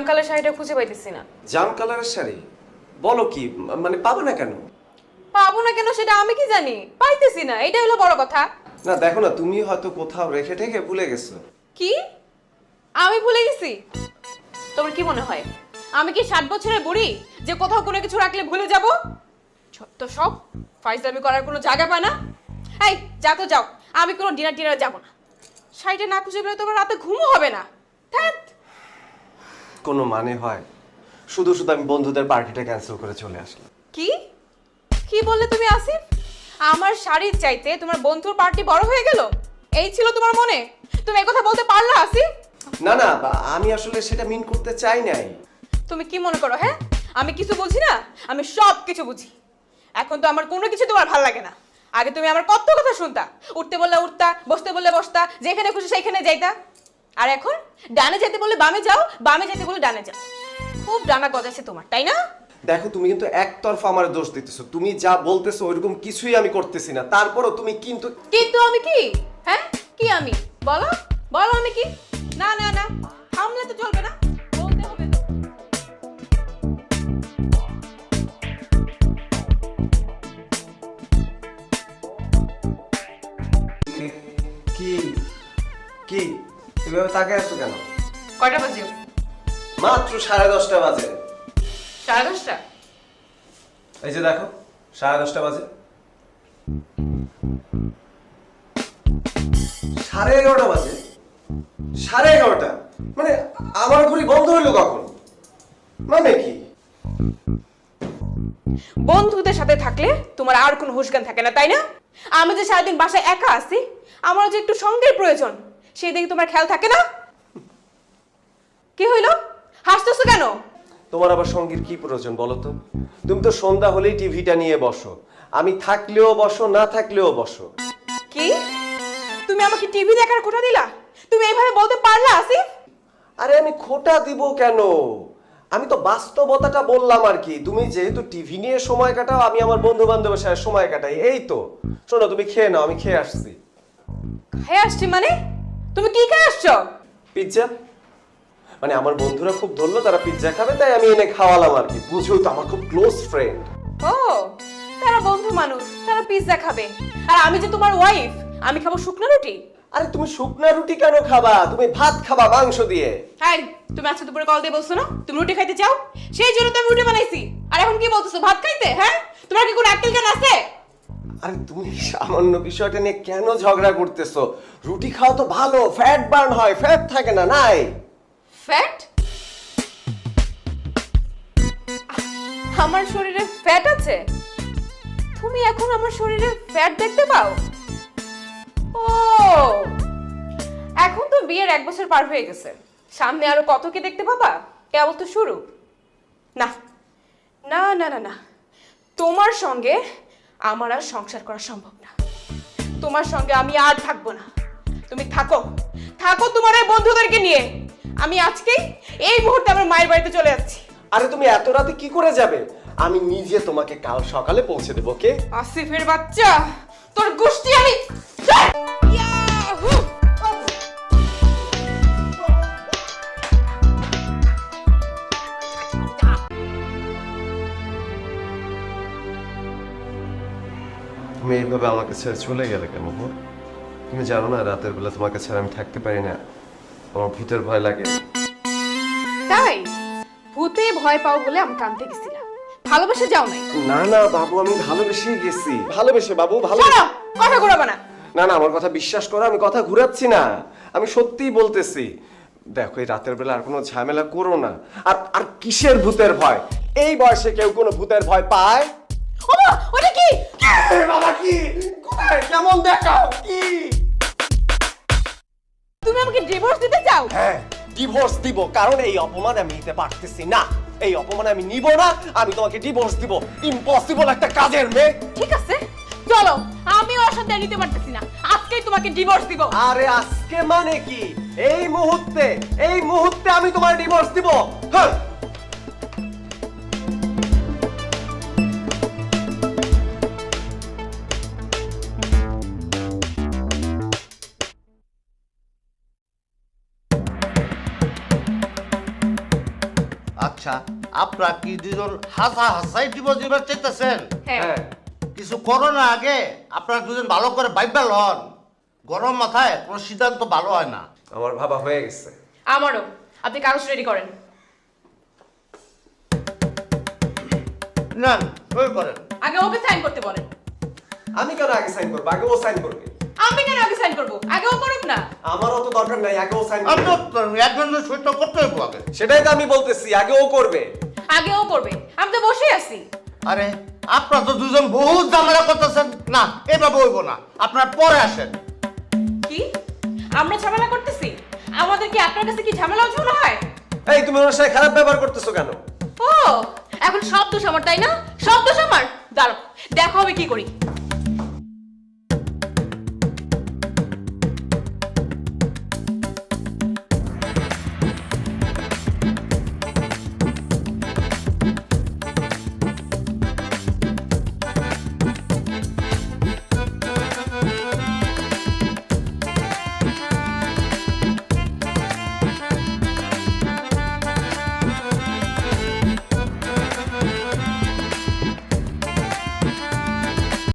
জাম colour শাড়িটা খুঁজে পাইতেছি না। জাম কালারের শাড়ি? বলো কি মানে পাবো না কেন? পাবো না কেন সেটা আমি কি জানি? পাইতেছি না এটাই হলো বড় কথা। না দেখো না তুমি হয়তো কোথাও রেখে ঠেকে ভুলে গেছো। কি? আমি ভুলে গেছি? তোমার কি মনে হয়? আমি কি ষাট বছরের বুড়ি যে কোথাও কোনো কিছু রাখলে ভুলে যাব? তো সব? ফাইজলামি করার কোনো জায়গা পায় না? এই যা তো যাও আমি কোনো ডিনার টিনার যাব না। শাড়িটা না খুঁজে পেলে তোমার রাতে ঘুমও হবে না। ধ্যাৎ। কোনো মানে হয়। শুধু শুধু আমি বন্ধুদের পার্টিটা ক্যান্সেল করে চলে আসলাম। কি? কি বললে তুমি আসিফ? আমার শাড়ির চাইতে তোমার বন্ধুর পার্টি বড় হয়ে গেল? এই ছিল তোমার মনে? তুমি এই কথা বলতে পারলা আসিফ? না না আমি আসলে সেটা মিন করতে চাই নাই। তুমি কি মনে করো হ্যাঁ? আমি কিছু বুঝি না? আমি সব কিছু বুঝি। এখন তো আমার কোনো কিছু তোমার ভালো লাগে না। আগে তুমি আমার কত কথা শুনতা। উঠতে বললে উঠতা বসতে বললে বসতা যেখানে খুশি সেইখানে যাইতা। আর এখন ডানে যেতে বললে বামে যাও বামে যেতে বলে ডানে যাও। খুব ডানা গজাছে তোমার তাই না? দেখো তুমি কিন্তু একতরফা আমার দোষ দিতেছো। তুমি যা বলতেছো ওইরকম কিছুই আমি করতেছি না। তারপরও তুমি কিন্তু কিন্তু আমি কি? হ্যাঁ? কি আমি? বলো বলো আমি কি? না না না। থামলে তো চলবে না। বলতে হবে তো কি? কি? তাকে আছো কেন? কয়টা বাজে? মাত্র সাড়ে দশটা বাজে। সাড়ে দশটা? এই যে দেখো সাড়ে দশটা বাজে। সাড়ে এগারোটা বাজে। সাড়ে এগারোটা। মানে আমার ঘড়ি বন্ধ হইল কখন? মানে কি? বন্ধুদের সাথে থাকলে তোমার আর কোনো হুশগান থাকে না তাই না? আমি যে সারাদিন বাসায় একা আছি আমার যে একটু সঙ্গের প্রয়োজন। সেই দিকে তোমার খেয়াল থাকে না? কি হইল? হাসতেছো কেন? তোমার আবার সঙ্গীর কি প্রয়োজন বলো তো? তুমি তো সন্ধ্যা হলেই টিভিটা নিয়ে বসো। আমি থাকলেও বসো না থাকলেও বসো। কি? তুমি আমাকে টিভি দেখার খোটা দিলা? তুমি এইভাবে বলতে পারলা আসিফ? আরে আমি খোটা দিব কেন? আমি তো বাস্তবতাটা বললাম আর কি। তুমি যেহেতু টিভি নিয়ে সময় কাটাও আমি আমার বন্ধু বান্ধবের সাথে সময় কাটাই। এই তো। শোনো তুমি খেয়ে নাও আমি খেয়ে আসছি। খেয়ে আসছি মানে? তুমি কি খেয়ে আসছো? পিৎজা মানে আমার বন্ধুরা খুব ধরলো তারা পিৎজা খাবে তাই আমি এনে খাওয়ালাম আর কি। বুঝো তো আমার খুব ক্লোজ ফ্রেন্ড ও তারা বন্ধু মানুষ তারা পিৎজা খাবে। আর আমি যে তোমার ওয়াইফ আমি খাব শুকনো রুটি? আরে তুমি শুকনা রুটি কেন খাবা? তুমি ভাত খাবা মাংস দিয়ে। হ্যাঁ তুমি আজকে দুপুরে কল দিয়ে বলছো না? তুমি রুটি খাইতে চাও? সেই জন্য তো আমি রুটি বানাইছি। আর এখন কি বলতেছো ভাত খাইতে? হ্যাঁ? তোমার কি কোনো অ্যাক্টিং জ্ঞান আছে? আরে তুমি সামান্য বিষয়টা নিয়ে কেন ঝগড়া করতেছো? রুটি খাওয়া তো ভালো ফ্যাট বার্ন হয় ফ্যাট থাকে না, নাই। ফ্যাট আমার শরীরে ফ্যাট আছে? তুমি এখন আমার শরীরে ফ্যাট দেখতে পাও? ও! এখন তো বিয়ের এক বছর পার হয়ে গেছে। সামনে আরও কত কি দেখতে পাবা? কেবল তো শুরু। না না না না না। তোমার সঙ্গে আমার আর সংসার করা সম্ভব না। তোমার সঙ্গে আমি আর থাকব না। তুমি থাকো। থাকো তোমার এই বন্ধুদেরকে নিয়ে। আমি আজকেই এই মুহূর্তে আমার মায়ের বাড়িতে চলে যাচ্ছি। আরে তুমি এত রাতে কি করে যাবে? আমি নিজে তোমাকে কাল সকালে পৌঁছে দেবো কে? আসিফের বাচ্চা তোর গোষ্ঠী আমি ইয়াহু! তুমি এইভাবে আমাকে ছেড়ে চলে গেলে কেন? তুমি জানো না রাতের বেলা তোমাকে ছাড়া আমি থাকতে পারি না। আমার ভূতের ভয় লাগে। তাই? ভূতে ভয় পাও বলে আমি কানতে গেছিলাম। ভালোবেসে যাও নাই। না না বাবু আমি ভালোবেসেই গেছি। ভালোবেসে বাবু ভালো শোনো কথা ঘুরাবো না। না না আমার কথা বিশ্বাস করো আমি কথা ঘুরাচ্ছি না। আমি সত্যিই বলতেছি দেখো এই রাতের বেলা আর কোনো ঝামেলা করো না। আর আর কিসের ভূতের ভয়? এই বয়সে কেউ কোনো ভূতের ভয় পায়? ওমা ওটা কি? এ বাবা কি? কোথায়? কেমন দেখাও? কি? তুমি আমাকে ডিভোর্স দিতে চাও? হ্যাঁ ডিভোর্স দিব কারণ এই অপমান আমি নিতে পারতেছি না। এই অপমান আমি নিব না আমি তোমাকে ডিভোর্স দিব। ইম্পসিবল একটা কাজের মেয়ে। ঠিক আছে চলো আমি ওর সাথে নিতে পারতেছি না। আজকেই তোমাকে ডিভোর্স দিব। আরে আজকে মানে কি? এই মুহূর্তে এই মুহূর্তে আমি তোমার ডিভোর্স দিব। হ্যাঁ। আচ্ছা আপনারা কি দুজন হাসা হাসাই চাইতেছেন? হ্যাঁ। হ্যাঁ। কিছু করো না আগে আপনারা দুজন ভালো করে বাইবেল হন গরম মাথায় কোনো সিদ্ধান্ত ভালো হয় না। আমার ভাবা হয়ে গেছে। আমারও। আপনি কাগজ রেডি করেন। নেন সই করেন। আগে ওকে সাইন করতে বলেন। আমি কেন আগে সাইন করব? আগে ও সাইন করবে। আমি কেন আগে সাইন করব। আগে ও করুক না। আমার অত দরকার নাই আগে ও সাইন আপনি করবে একজনের সই তো করতে হইব আগে। সেটাই তো আমি বলতেছি আগে ও করবে। আগে ও করবে। আমি তো বসে আছি। আরে আপনারা তো দুজন বহুত ঝামেলা করতেছেন। না এভাবে হইব না। আপনারা পরে আসেন। কি? আমরা ঝামেলা করতেছি? আমাদের কি আপনার কাছে কি ঝামেলা ঝামেলা হয়? এই তুমি ওনার সাথে খারাপ ব্যবহার করতেছো কেন? ও এখন সব দোষ আমার তাই না? সব দোষ আমার? দাঁড়াও দেখো আমি কি করি।